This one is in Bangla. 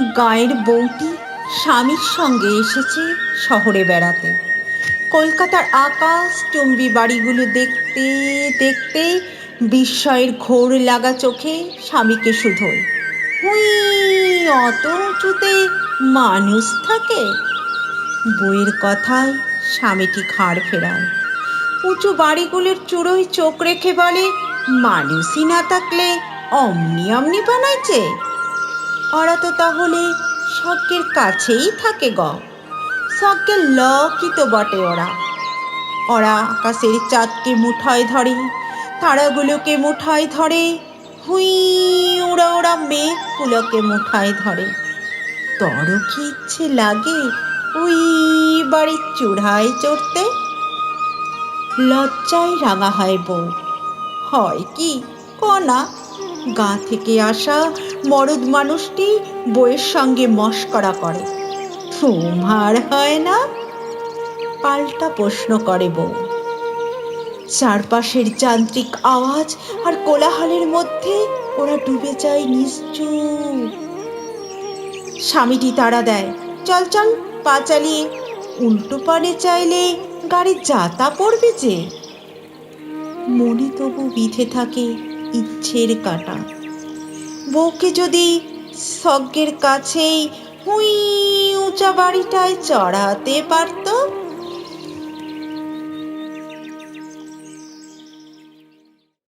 গায়ের বউটি স্বামীর সঙ্গে এসেছে শহরে বেড়াতে। কলকাতার আকাশ চুম্বি বাড়িগুলো দেখতে দেখতে বিস্ময়ের ঘোর লাগা চোখে স্বামীকে শুধোয় হুই, অত উঁচুতে মানুষ থাকে? বইয়ের কথায় স্বামীটি ঘাড় ফেরায়। উঁচু বাড়িগুলোর চূড়োয় চোখ রেখে বলে, মানুষই না থাকলে অমনি অমনি বানাইছে? ওরা তো তাহলে স্বর্গের কাছেই থাকে গ। স্বর্গের লকই তো বটে ওরা। ওরা আকাশের চাঁদকে মুঠায় ধরে, তারাগুলোকে মুঠায় ধরে, হুই ওরা ওরা মেঘগুলোকে মুঠায় ধরে। তোরও কি ইচ্ছে লাগে ওই বাড়ির চূড়ায় চড়তে? লজ্জায় রাঙা হয় বউ। হয় কি কনা? গা থেকে আসা মরদ মানুষটি বইয়ের সঙ্গে মস্করা করে। তোমার হয় না? পাল্টা প্রশ্ন করে বউ। চারপাশের যান্ত্রিক আওয়াজ আর কোলাহলের মধ্যে ওরা ডুবে যায় নিশ্চুপ। স্বামীটি তাড়া দেয়, চল চল, পা চালিয়ে। উল্টো পানে চাইলে গাড়ি যাতা পড়বে যে। মনে তবু বিধে থাকে ইচ্ছের কাটা। বউকে যদি স্বর্গের কাছেই হুই উঁচা বাড়িটায় চড়াতে পারতো